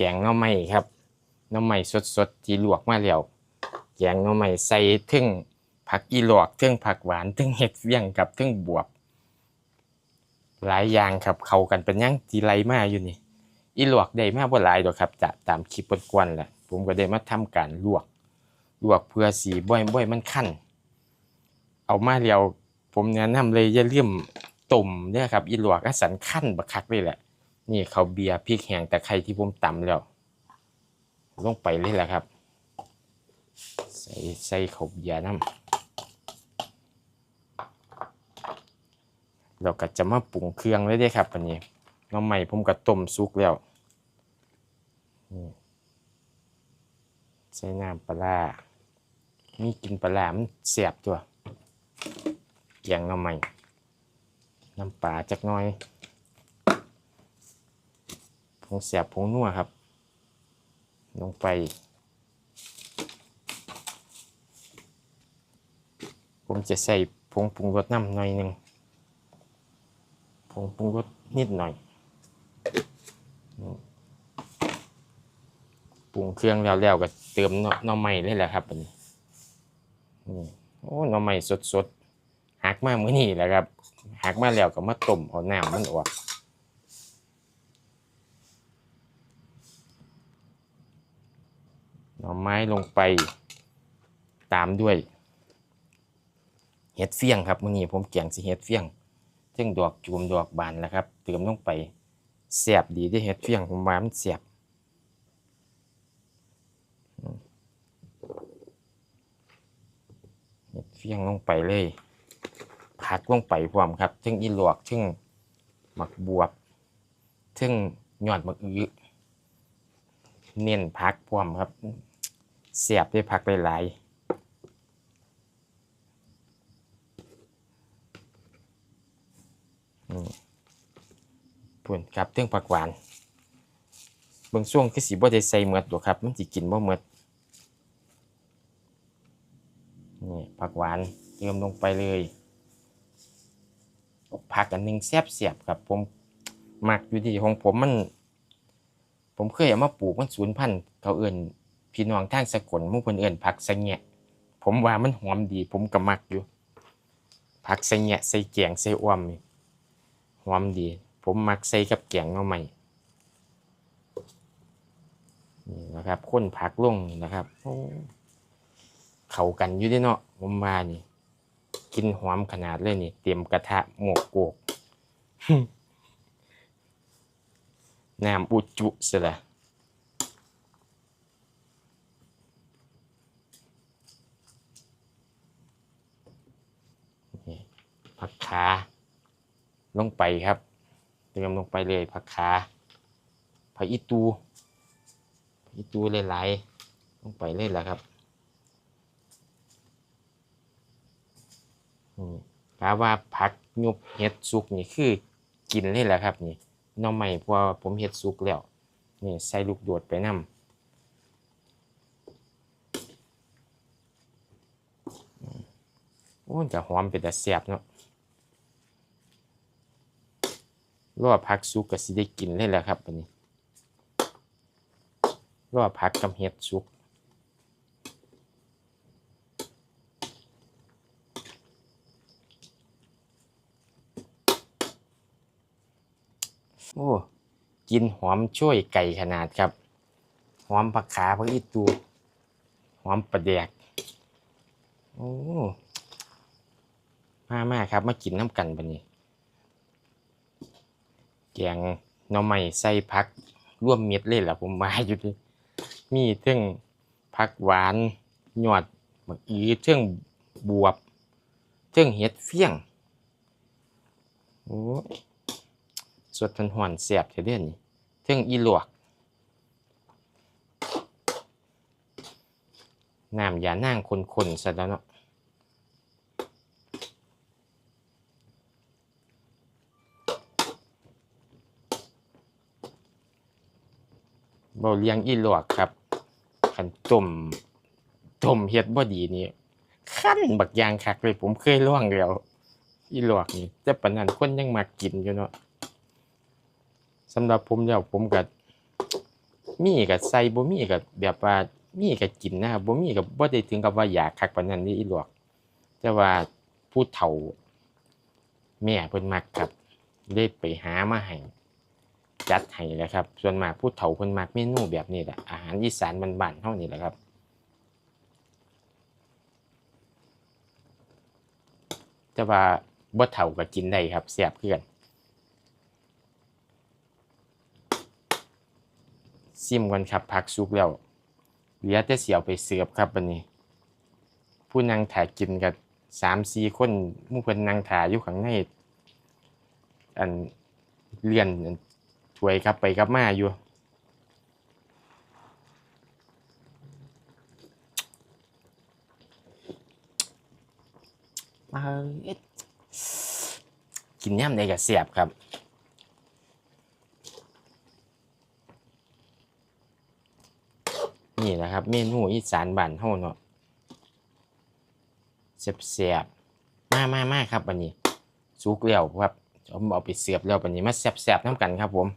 แกงหน่อไม้ครับหน่อไม้สดๆที่ลวกมาแล้วแกงหน่อไม้ใส่ถึงผักอีหลอกถึงผักหวานถึงเห็ดเฟี้ยงกับถึงบวบ หลายอย่างครับเข้ากันเป็นยังทีไรมาอยู่นี่อีหลวกได้มาบ่หลายดอกครับ จะตามคลิปกวนๆแหละผมก็ได้มาทำการลวก ลวกเพื่อสีบ่อยบ่อยมันคั่นเอามาแล้วผมแนะนำเลยอย่าลืมต้มเด้อครับอีหลวกอสันคั่นบักคักเลยแหละ นี่เขาเบียร์พริกแห้งตะไคร้ที่ผมตำแล้วลงไปเลยแหละครับ ใส่ใส่เขาเบียร์น้ำเราก็จะมาปรุงเครื่องเลยด้ครับวันนี้น้ำใหม่ผมก็ต้มสุกแล้วใส่น้ำปลาร้ามีกินปลาร้ามันเสียบตัวแกงน้ำใหม่น้ำปลาจักหน้อย ผงเสียบผงนัวครับ ลงไป ผมจะใส่ผงปรุงรสน้ำหน่อยหนึ่งผงปรุงรสนิดหน่อยปรุงเครื่องแล้วๆก็เติมหน่อหน่อไม้เลยแหละครับนี่โอ้หน่อไม้สดๆหักมาเมื้อนี้แหละครับหักมาแล้วก็มาต้มเอาน้ำมันออก หน่อไม้ลงไป ตามด้วย เห็ดเฟี้ยงครับมื้อนี้ผมแกงสิเห็ดเฟี้ยงซึ่งดอกจูมดอกบานแล้วครับ เติมลงไปแซ่บดีได้เห็ดเฟี้ยงผมว่ามันแซ่บเห็ดเฟี้ยงลงไปเลยผักลงไปพร้อมครับทึ่งอีหลวกทึ่งหมักบวบทึ่งยอดมะอื้อเน้นพักพร้อมครับ เสียบด้วยพักหลายๆนี่ปุ่นครับเรื่องผักหวานเบิ่งช่วงคือสีบ่ได้ใส่เมดหรอกครับ มันสิกินบ่เมือดนี่ผักหวานเติมลงไปเลยผักอันหนึงแซ่บเสียบครับ ผมมักอยู่ที่ของผมมัน ผมเคยเอามาปลูกมันสูญพันธุ์เขาเอื่น พี่น้องท่างสกลมู่เพิ่นเอื่นผักสะแงะผมว่ามันหอมดี ผมก็มักอยู่ผักสะแงะใส่แกงใส่อ้อมนี่หอมดี ผมมักใส่กับแกงหน่อไม้นี่นะครับข้นผักลงนะครับเข้ากันอยู่ด้เนาะผมวานี่ กินหอมขนาดเลยนี่ เตรียมกระทะหมวกโกกน้ำอุจจุสียละนี่ผัก ขาลงไปครับเติมลงไปเลยผักขาผักอีตูผักอีตูหลายๆลงไปเลยแหละครับนี่กาว่าผักยุบเห็ดสุกนี่คือกินเลยแหละครับนี่น่อไม้เพราะผมเฮ็ดสุกแล้วนี่ใส่ลูกโดดไปนำโอ้จะหอมเป็นแต่แซ่บเนาะ รอพักสุกก็สิได้กินเลยแหละครับอันนี้รอพักกับเฮ็ดสุกโอ้กินหอมช่วยไก่ขนาดครับ หอมผักขาผักอีตูหอมปลาแดกโอ้มามาครับ มากินน้ำกันบันนี้ แกงหน่อไม้ใส่ผักร่วมเม็ดเลยล่ะผมมาอยู่ดิมีเทั้งผักหวานหยอดมะอีเทั้งบวบเทั้งเห็ดเฟี้ยงโอ้สดทันหวนเสียบเท่เด่นเทิงอีหลวกน้ำยานั่งคนๆซะแล้วเนาะ เบาเลี้ยงอีหลวกครับขันต้มต้มเฮ็ดบ่ดีนี่ขั้นบักยางคักเลยผมเคยล่วงแล้วอีหลวกนี่แต่ปานนั้นคนยังมากินอยู่เนาะสำหรับผมแล้วผมก็มีก็ใส่บ่มีก็แบบว่ามีก็กินนะครับบ่มีก็บ่ได้ถึงกับว่าอยากคักปานนั้นนี่อีหลวก แต่ว่าผู้เฒ่า แม่เพิ่นมักครับได้ไปหามาให้ จัดให้แหล้วครับ ส่วนมากผู้เฒ่าเพิ่นมักเมนูแบบนี้แหละอาหารอีสานบ้านๆเฮานี่แหละครับแต่ว่าบ่เฒ่าก็กินได้ครับแซ่บคือกันซิมก่อนครับผักสุกแล้วเหลือแต่สิเอาไปเสิร์ฟครับบัดนี้ ผู้นั่งถ่ายกินกับสามสี่คนมู่เพิ่นนั่งถ่ายอยู่ข้างในอันเลื่อนอัน ถวยครับไปกลับมาอยู่มาเอ็ดกินย่ำใดก็เสียบครับนี่แหละครับ เมนูอีสานบ้านเฮาเนาะเสียบๆมามามาครับวันนี้สุกแล้วครับผมเอาไปเสียบแล้ววันนี้มาแซ่บๆน้ำกันครับผม